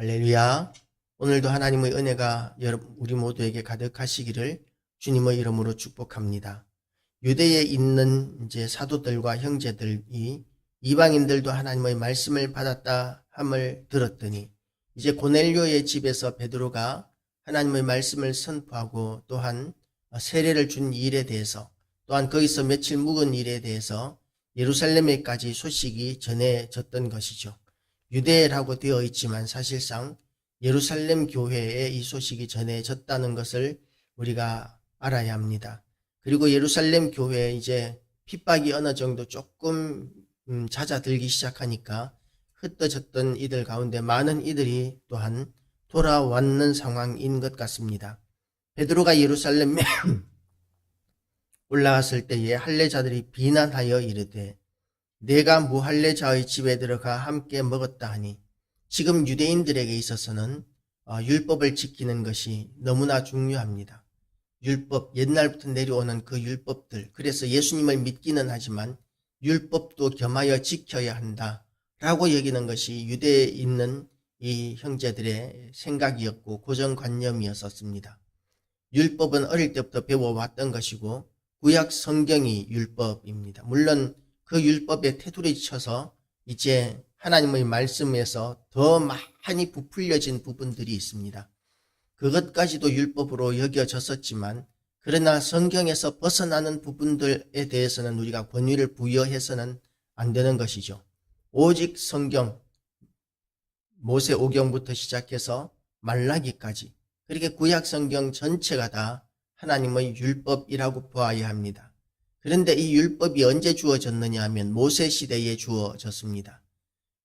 할렐루야. 오늘도 하나님의 은혜가 우리 모두에게 가득하시기를 주님의 이름으로 축복합니다. 유대에 있는 이제 사도들과 형제들이 이방인들도 하나님의 말씀을 받았다 함을 들었더니 이제 고넬료의 집에서 베드로가 하나님의 말씀을 선포하고 또한 세례를 준 일에 대해서 또한 거기서 며칠 묵은 일에 대해서 예루살렘에까지 소식이 전해졌던 것이죠. 유대라고 되어 있지만 사실상 예루살렘 교회에 이 소식이 전해졌다는 것을 우리가 알아야 합니다. 그리고 예루살렘 교회에 이제 핍박이 어느 정도 조금 음, 잦아들기 시작하니까 흩어졌던 이들 가운데 많은 이들이 또한 돌아왔는 상황인 것 같습니다. 베드로가 예루살렘에 올라갔을 때에 할례자들이 비난하여 이르되 내가 무할례자의 집에 들어가 함께 먹었다 하니 지금 유대인들에게 있어서는 어, 율법을 지키는 것이 너무나 중요합니다. 율법, 옛날부터 내려오는 그 율법들. 그래서 예수님을 믿기는 하지만 율법도 겸하여 지켜야 한다. 라고 여기는 것이 유대에 있는 이 형제들의 생각이었고 고정관념이었었습니다. 율법은 어릴 때부터 배워왔던 것이고 구약 성경이 율법입니다. 물론 그 율법에 테두리 쳐서 이제 하나님의 말씀에서 더 많이 부풀려진 부분들이 있습니다. 그것까지도 율법으로 여겨졌었지만 그러나 성경에서 벗어나는 부분들에 대해서는 우리가 권위를 부여해서는 안 되는 것이죠. 오직 성경 모세 오경부터 시작해서 말라기까지 그렇게 구약 성경 전체가 다 하나님의 율법이라고 보아야 합니다. 그런데 이 율법이 언제 주어졌느냐 하면 모세 시대에 주어졌습니다.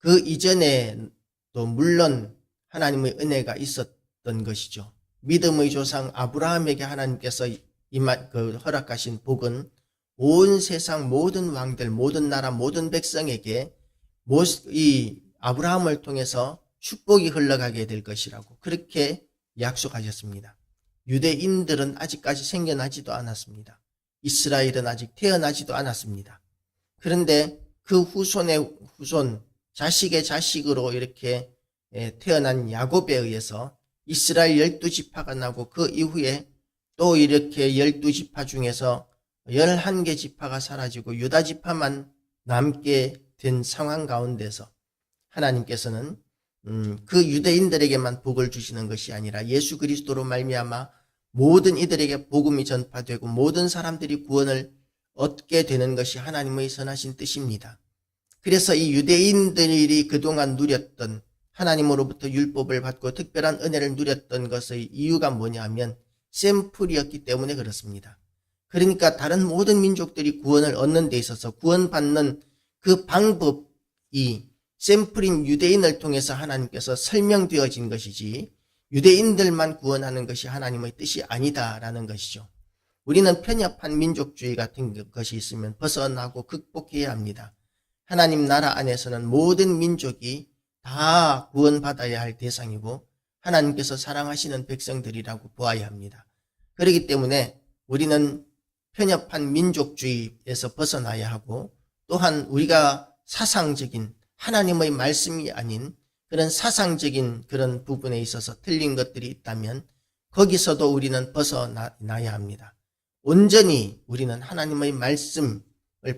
그 이전에도 물론 하나님의 은혜가 있었던 것이죠. 믿음의 조상 아브라함에게 하나님께서 이마, 그 허락하신 복은 온 세상 모든 왕들, 모든 나라, 모든 백성에게 이 아브라함을 통해서 축복이 흘러가게 될 것이라고 그렇게 약속하셨습니다. 유대인들은 아직까지 생겨나지도 않았습니다. 이스라엘은 아직 태어나지도 않았습니다. 그런데 그 후손의 후손, 자식의 자식으로 이렇게 태어난 야곱에 의해서 이스라엘 열두 지파가 나고 그 이후에 또 이렇게 열두 지파 중에서 열한 개 지파가 사라지고 유다 지파만 남게 된 상황 가운데서 하나님께서는 음, 그 유대인들에게만 복을 주시는 것이 아니라 예수 그리스도로 말미암아 모든 이들에게 복음이 전파되고 모든 사람들이 구원을 얻게 되는 것이 하나님의 선하신 뜻입니다. 그래서 이 유대인들이 그동안 누렸던 하나님으로부터 율법을 받고 특별한 은혜를 누렸던 것의 이유가 뭐냐 하면 샘플이었기 때문에 그렇습니다. 그러니까 다른 모든 민족들이 구원을 얻는 데 있어서 구원받는 그 방법이 샘플인 유대인을 통해서 하나님께서 설명되어진 것이지 유대인들만 구원하는 것이 하나님의 뜻이 아니다라는 것이죠. 우리는 편협한 민족주의 같은 것이 있으면 벗어나고 극복해야 합니다. 하나님 나라 안에서는 모든 민족이 다 구원받아야 할 대상이고 하나님께서 사랑하시는 백성들이라고 보아야 합니다. 그렇기 때문에 우리는 편협한 민족주의에서 벗어나야 하고 또한 우리가 사상적인 하나님의 말씀이 아닌 그런 사상적인 그런 부분에 있어서 틀린 것들이 있다면 거기서도 우리는 벗어나야 합니다. 온전히 우리는 하나님의 말씀을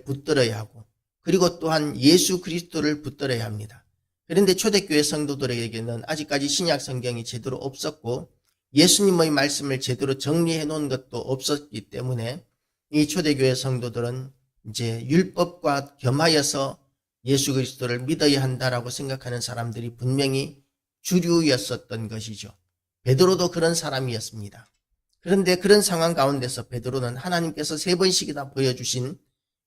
붙들어야 하고 그리고 또한 예수 그리스도를 붙들어야 합니다. 그런데 초대교회 성도들에게는 아직까지 신약 성경이 제대로 없었고 예수님의 말씀을 제대로 정리해 놓은 것도 없었기 때문에 이 초대교회 성도들은 이제 율법과 겸하여서 예수 그리스도를 믿어야 한다라고 생각하는 사람들이 분명히 주류였었던 것이죠. 베드로도 그런 사람이었습니다. 그런데 그런 상황 가운데서 베드로는 하나님께서 세 번씩이나 보여주신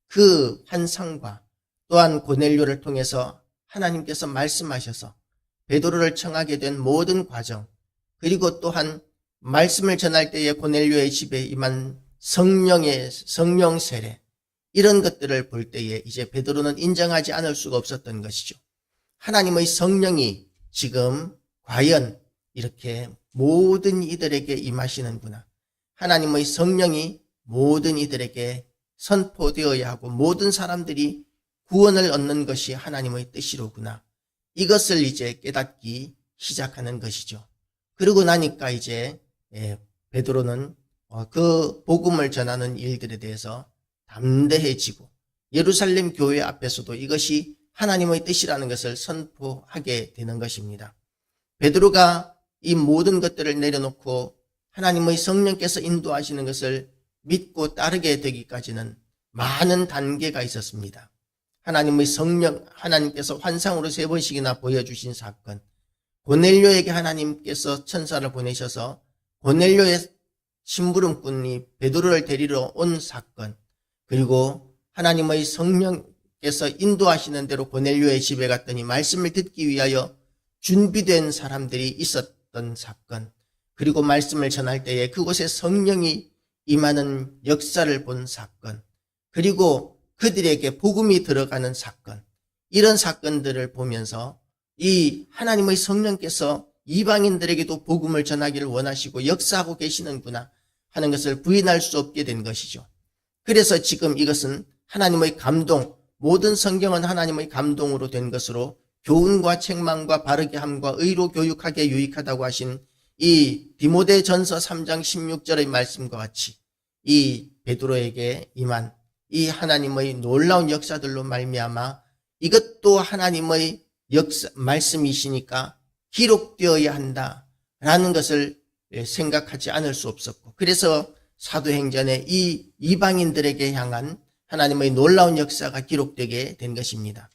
그 환상과 또한 고넬료를 통해서 하나님께서 말씀하셔서 베드로를 청하게 된 모든 과정 그리고 또한 말씀을 전할 때에 고넬료의 집에 임한 성령의 성령 세례 이런 것들을 볼 때에 이제 베드로는 인정하지 않을 수가 없었던 것이죠. 하나님의 성령이 지금 과연 이렇게 모든 이들에게 임하시는구나. 하나님의 성령이 모든 이들에게 선포되어야 하고 모든 사람들이 구원을 얻는 것이 하나님의 뜻이로구나. 이것을 이제 깨닫기 시작하는 것이죠. 그러고 나니까 이제 예, 베드로는 어, 그 복음을 전하는 일들에 대해서 담대해지고 예루살렘 교회 앞에서도 이것이 하나님의 뜻이라는 것을 선포하게 되는 것입니다. 베드로가 이 모든 것들을 내려놓고 하나님의 성령께서 인도하시는 것을 믿고 따르게 되기까지는 많은 단계가 있었습니다. 하나님의 성령, 하나님께서 환상으로 세 번씩이나 보여주신 사건, 고넬료에게 하나님께서 천사를 보내셔서 고넬료의 심부름꾼이 베드로를 데리러 온 사건, 그리고 하나님의 성령께서 인도하시는 대로 고넬료의 집에 갔더니 말씀을 듣기 위하여 준비된 사람들이 있었던 사건, 그리고 말씀을 전할 때에 그곳에 성령이 임하는 역사를 본 사건, 그리고 그들에게 복음이 들어가는 사건, 이런 사건들을 보면서 이 하나님의 성령께서 이방인들에게도 복음을 전하기를 원하시고 역사하고 계시는구나 하는 것을 부인할 수 없게 된 것이죠. 그래서 지금 이것은 하나님의 감동, 모든 성경은 하나님의 감동으로 된 것으로 교훈과 책망과 바르게 함과 의로 교육하게 유익하다고 하신 이 디모데 전서 3장 16절의 말씀과 같이 이 베드로에게 임한 이 하나님의 놀라운 역사들로 말미암아 이것도 하나님의 역사 말씀이시니까 기록되어야 한다라는 것을 생각하지 않을 수 없었고 그래서 사도행전에 이 이방인들에게 향한 하나님의 놀라운 역사가 기록되게 된 것입니다.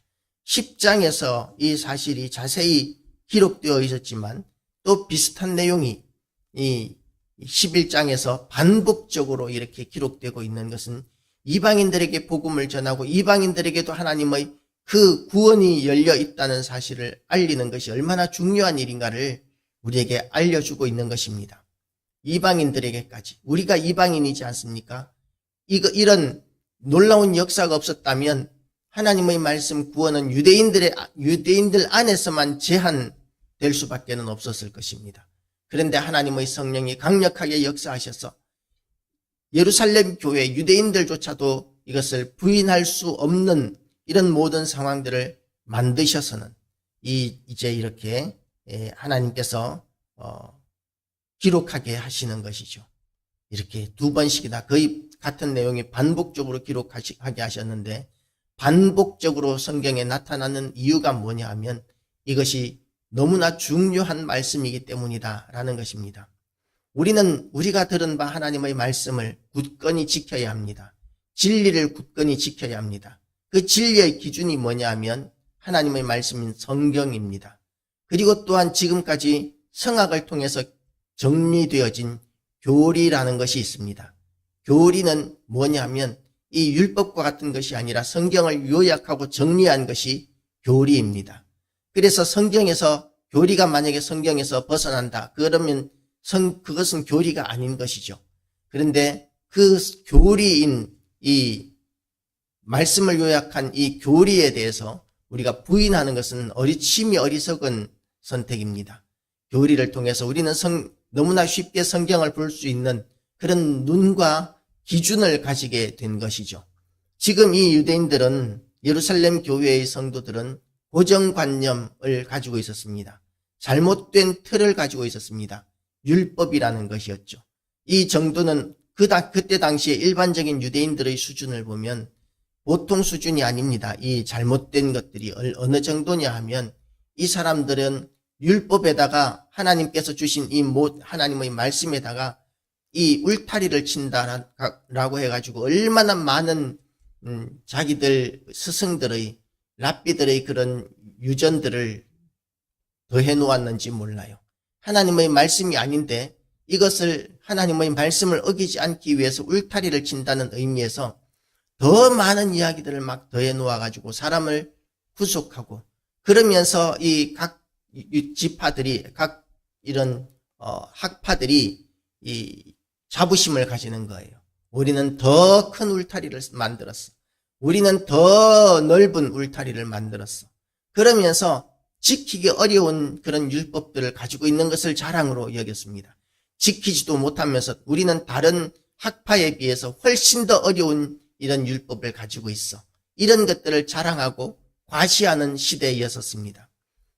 10장에서 이 사실이 자세히 기록되어 있었지만 또 비슷한 내용이 이 11장에서 반복적으로 이렇게 기록되고 있는 것은 이방인들에게 복음을 전하고 이방인들에게도 하나님의 그 구원이 열려 있다는 사실을 알리는 것이 얼마나 중요한 일인가를 우리에게 알려주고 있는 것입니다. 이방인들에게까지. 우리가 이방인이지 않습니까? 이거, 이런 놀라운 역사가 없었다면 하나님의 말씀 구원은 유대인들의, 유대인들 안에서만 제한될 수밖에는 없었을 것입니다. 그런데 하나님의 성령이 강력하게 역사하셔서 예루살렘 교회 유대인들조차도 이것을 부인할 수 없는 이런 모든 상황들을 만드셔서는 이 이제 이렇게 예, 하나님께서 어, 기록하게 하시는 것이죠. 이렇게 두 번씩이나 거의 같은 내용이 반복적으로 기록하게 하셨는데 반복적으로 성경에 나타나는 이유가 뭐냐 하면 이것이 너무나 중요한 말씀이기 때문이다라는 것입니다. 우리는 우리가 들은 바 하나님의 말씀을 굳건히 지켜야 합니다. 진리를 굳건히 지켜야 합니다. 그 진리의 기준이 뭐냐 하면 하나님의 말씀인 성경입니다. 그리고 또한 지금까지 성악을 통해서 정리되어진 교리라는 것이 있습니다. 교리는 뭐냐 하면 이 율법과 같은 것이 아니라 성경을 요약하고 정리한 것이 교리입니다. 그래서 성경에서 교리가 만약에 성경에서 벗어난다. 그러면 성, 그것은 교리가 아닌 것이죠. 그런데 그 교리인 이 말씀을 요약한 이 교리에 대해서 우리가 부인하는 것은 어리침이 어리석은 선택입니다. 교리를 통해서 우리는 성, 너무나 쉽게 성경을 볼 수 있는 그런 눈과 기준을 가지게 된 것이죠. 지금 이 유대인들은 예루살렘 교회의 성도들은 고정관념을 가지고 있었습니다. 잘못된 틀을 가지고 있었습니다. 율법이라는 것이었죠. 이 정도는 그다, 그때 당시에 일반적인 유대인들의 수준을 보면 보통 수준이 아닙니다. 이 잘못된 것들이 어느 정도냐 하면 이 사람들은 율법에다가 하나님께서 주신 이 못, 하나님의 말씀에다가 이 울타리를 친다라고 해가지고 얼마나 많은 음, 자기들 스승들의 랍비들의 그런 유전들을 더해 놓았는지 몰라요. 하나님의 말씀이 아닌데 이것을 하나님의 말씀을 어기지 않기 위해서 울타리를 친다는 의미에서 더 많은 이야기들을 막 더해 놓아 가지고 사람을 구속하고 그러면서 이 각 지파들이 각 이런 어, 학파들이 이 자부심을 가지는 거예요. 우리는 더 큰 울타리를 만들었어. 우리는 더 넓은 울타리를 만들었어. 그러면서 지키기 어려운 그런 율법들을 가지고 있는 것을 자랑으로 여겼습니다. 지키지도 못하면서 우리는 다른 학파에 비해서 훨씬 더 어려운 이런 율법을 가지고 있어. 이런 것들을 자랑하고 과시하는 시대였었습니다.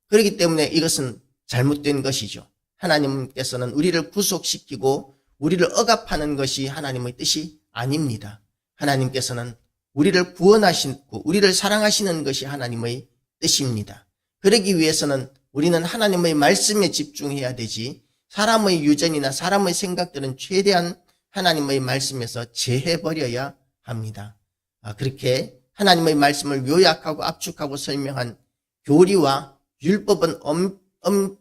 그렇기 때문에 이것은 잘못된 것이죠. 하나님께서는 우리를 구속시키고 우리를 억압하는 것이 하나님의 뜻이 아닙니다. 하나님께서는 우리를 구원하시고 우리를 사랑하시는 것이 하나님의 뜻입니다. 그러기 위해서는 우리는 하나님의 말씀에 집중해야 되지 사람의 유전이나 사람의 생각들은 최대한 하나님의 말씀에서 제해버려야 합니다. 아, 그렇게 하나님의 말씀을 요약하고 압축하고 설명한 교리와 율법은 엄, 엄, 미-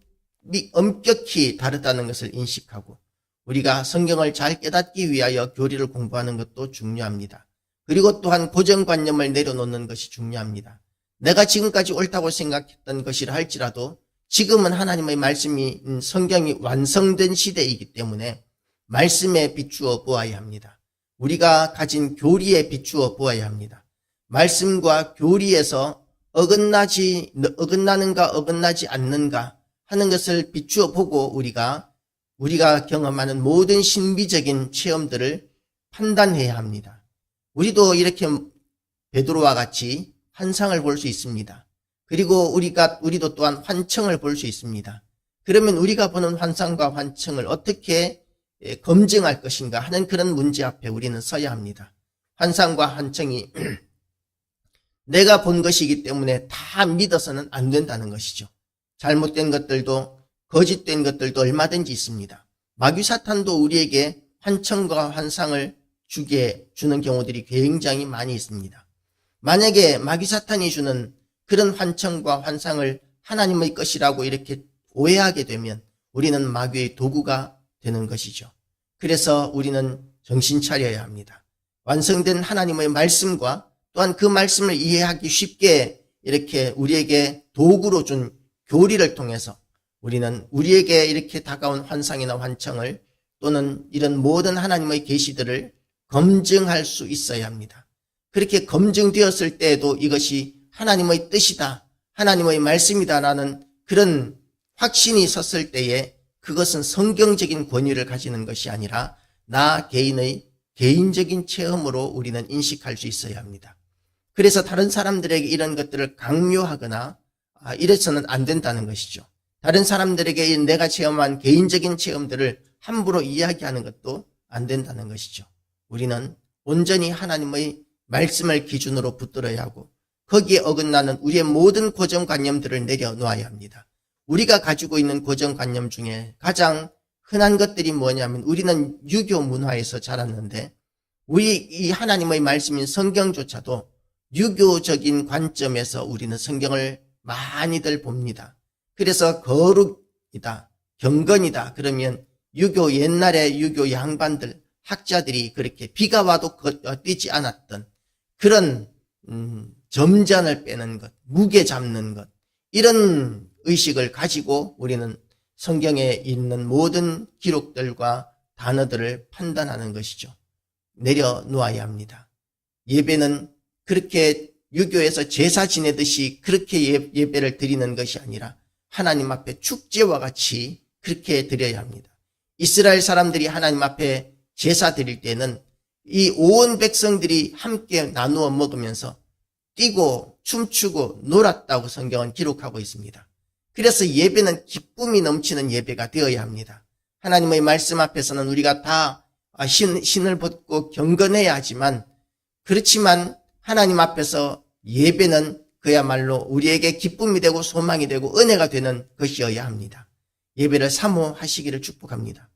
엄격히 다르다는 것을 인식하고 우리가 성경을 잘 깨닫기 위하여 교리를 공부하는 것도 중요합니다. 그리고 또한 고정관념을 내려놓는 것이 중요합니다. 내가 지금까지 옳다고 생각했던 것이라 할지라도 지금은 하나님의 말씀이 음, 성경이 완성된 시대이기 때문에 말씀에 비추어 보아야 합니다. 우리가 가진 교리에 비추어 보아야 합니다. 말씀과 교리에서 어긋나지 어긋나는가 어긋나지 않는가 하는 것을 비추어 보고 우리가 우리가 경험하는 모든 신비적인 체험들을 판단해야 합니다. 우리도 이렇게 베드로와 같이 환상을 볼 수 있습니다. 그리고 우리가 우리도 또한 환청을 볼 수 있습니다. 그러면 우리가 보는 환상과 환청을 어떻게 예, 검증할 것인가 하는 그런 문제 앞에 우리는 서야 합니다. 환상과 환청이 내가 본 것이기 때문에 다 믿어서는 안 된다는 것이죠. 잘못된 것들도 거짓된 것들도 얼마든지 있습니다. 마귀 사탄도 우리에게 환청과 환상을 주게 주는 경우들이 굉장히 많이 있습니다. 만약에 마귀 사탄이 주는 그런 환청과 환상을 하나님의 것이라고 이렇게 오해하게 되면 우리는 마귀의 도구가 되는 것이죠. 그래서 우리는 정신 차려야 합니다. 완성된 하나님의 말씀과 또한 그 말씀을 이해하기 쉽게 이렇게 우리에게 도구로 준 교리를 통해서 우리는 우리에게 이렇게 다가온 환상이나 환청을 또는 이런 모든 하나님의 계시들을 검증할 수 있어야 합니다. 그렇게 검증되었을 때에도 이것이 하나님의 뜻이다, 하나님의 말씀이다라는 그런 확신이 섰을 때에 그것은 성경적인 권위를 가지는 것이 아니라 나 개인의 개인적인 체험으로 우리는 인식할 수 있어야 합니다. 그래서 다른 사람들에게 이런 것들을 강요하거나 아, 이래서는 안 된다는 것이죠. 다른 사람들에게 내가 체험한 개인적인 체험들을 함부로 이야기하는 것도 안 된다는 것이죠. 우리는 온전히 하나님의 말씀을 기준으로 붙들어야 하고 거기에 어긋나는 우리의 모든 고정관념들을 내려놓아야 합니다. 우리가 가지고 있는 고정관념 중에 가장 흔한 것들이 뭐냐면 우리는 유교 문화에서 자랐는데 우리 이 하나님의 말씀인 성경조차도 유교적인 관점에서 우리는 성경을 많이들 봅니다. 그래서 거룩이다, 경건이다 그러면 유교 옛날에 유교 양반들 학자들이 그렇게 비가 와도 거- 어, 뛰지 않았던 그런 음, 점잔을 빼는 것, 무게 잡는 것 이런 의식을 가지고 우리는 성경에 있는 모든 기록들과 단어들을 판단하는 것이죠. 내려 놓아야 합니다. 예배는 그렇게 유교에서 제사 지내듯이 그렇게 예- 예배를 드리는 것이 아니라 하나님 앞에 축제와 같이 그렇게 드려야 합니다. 이스라엘 사람들이 하나님 앞에 제사 드릴 때는 이 온 백성들이 함께 나누어 먹으면서 뛰고 춤추고 놀았다고 성경은 기록하고 있습니다. 그래서 예배는 기쁨이 넘치는 예배가 되어야 합니다. 하나님의 말씀 앞에서는 우리가 다 아, 신, 신을 벗고 경건해야 하지만 그렇지만 하나님 앞에서 예배는 그야말로 우리에게 기쁨이 되고 소망이 되고 은혜가 되는 것이어야 합니다. 예배를 사모하시기를 축복합니다.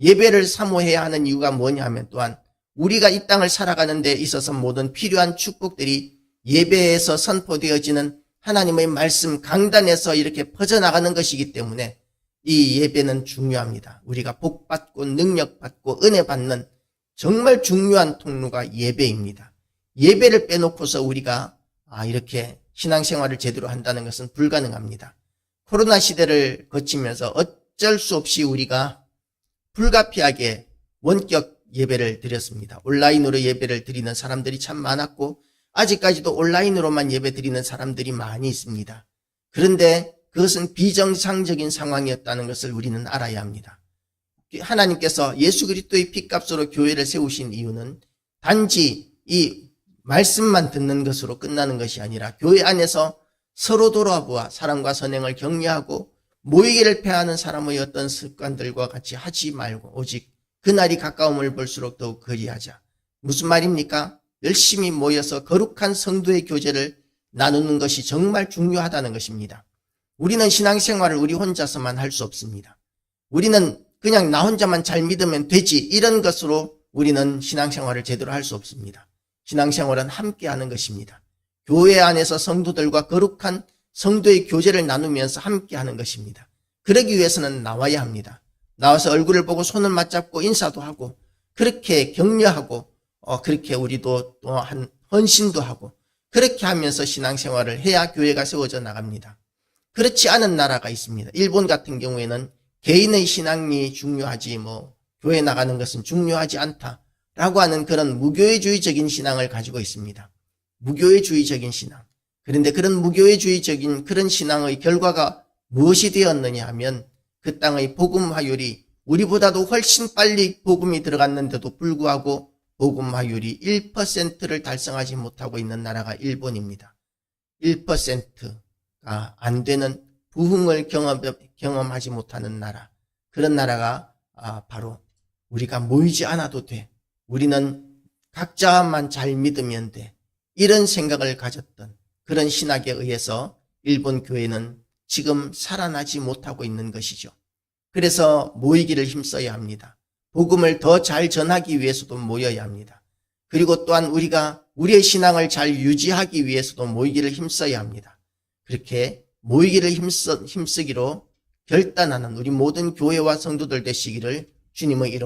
예배를 사모해야 하는 이유가 뭐냐 하면 또한 우리가 이 땅을 살아가는 데 있어서 모든 필요한 축복들이 예배에서 선포되어지는 하나님의 말씀 강단에서 이렇게 퍼져나가는 것이기 때문에 이 예배는 중요합니다. 우리가 복받고 능력받고 은혜 받는 정말 중요한 통로가 예배입니다. 예배를 빼놓고서 우리가 아, 이렇게 신앙생활을 제대로 한다는 것은 불가능합니다. 코로나 시대를 거치면서 어쩔 수 없이 우리가 불가피하게 원격 예배를 드렸습니다. 온라인으로 예배를 드리는 사람들이 참 많았고 아직까지도 온라인으로만 예배 드리는 사람들이 많이 있습니다. 그런데 그것은 비정상적인 상황이었다는 것을 우리는 알아야 합니다. 하나님께서 예수 그리스도의 피값으로 교회를 세우신 이유는 단지 이 말씀만 듣는 것으로 끝나는 것이 아니라 교회 안에서 서로 돌아보아 사랑과 선행을 격려하고 모이기를 패하는 사람의 어떤 습관들과 같이 하지 말고 오직 그날이 가까움을 볼수록 더욱 그리하자. 무슨 말입니까? 열심히 모여서 거룩한 성도의 교제를 나누는 것이 정말 중요하다는 것입니다. 우리는 신앙생활을 우리 혼자서만 할 수 없습니다. 우리는 그냥 나 혼자만 잘 믿으면 되지 이런 것으로 우리는 신앙생활을 제대로 할 수 없습니다. 신앙생활은 함께 하는 것입니다. 교회 안에서 성도들과 거룩한 성도의 교제를 나누면서 함께 하는 것입니다. 그러기 위해서는 나와야 합니다. 나와서 얼굴을 보고 손을 맞잡고 인사도 하고 그렇게 격려하고 어, 그렇게 우리도 또한 헌신도 하고 그렇게 하면서 신앙생활을 해야 교회가 세워져 나갑니다. 그렇지 않은 나라가 있습니다. 일본 같은 경우에는 개인의 신앙이 중요하지 뭐 교회 나가는 것은 중요하지 않다 라고 하는 그런 무교회주의적인 신앙을 가지고 있습니다. 무교회주의적인 신앙. 그런데 그런 무교회주의적인 그런 신앙의 결과가 무엇이 되었느냐 하면 그 땅의 복음화율이 우리보다도 훨씬 빨리 복음이 들어갔는데도 불구하고 복음화율이 1%를 달성하지 못하고 있는 나라가 일본입니다. 1%가 안 되는 부흥을 경험, 경험하지 못하는 나라. 그런 나라가 아, 바로 우리가 모이지 않아도 돼. 우리는 각자만 잘 믿으면 돼. 이런 생각을 가졌던 그런 신학에 의해서 일본 교회는 지금 살아나지 못하고 있는 것이죠. 그래서 모이기를 힘써야 합니다. 복음을 더 잘 전하기 위해서도 모여야 합니다. 그리고 또한 우리가 우리의 신앙을 잘 유지하기 위해서도 모이기를 힘써야 합니다. 그렇게 모이기를 힘쓰, 힘쓰기로 결단하는 우리 모든 교회와 성도들 되시기를 주님의 이름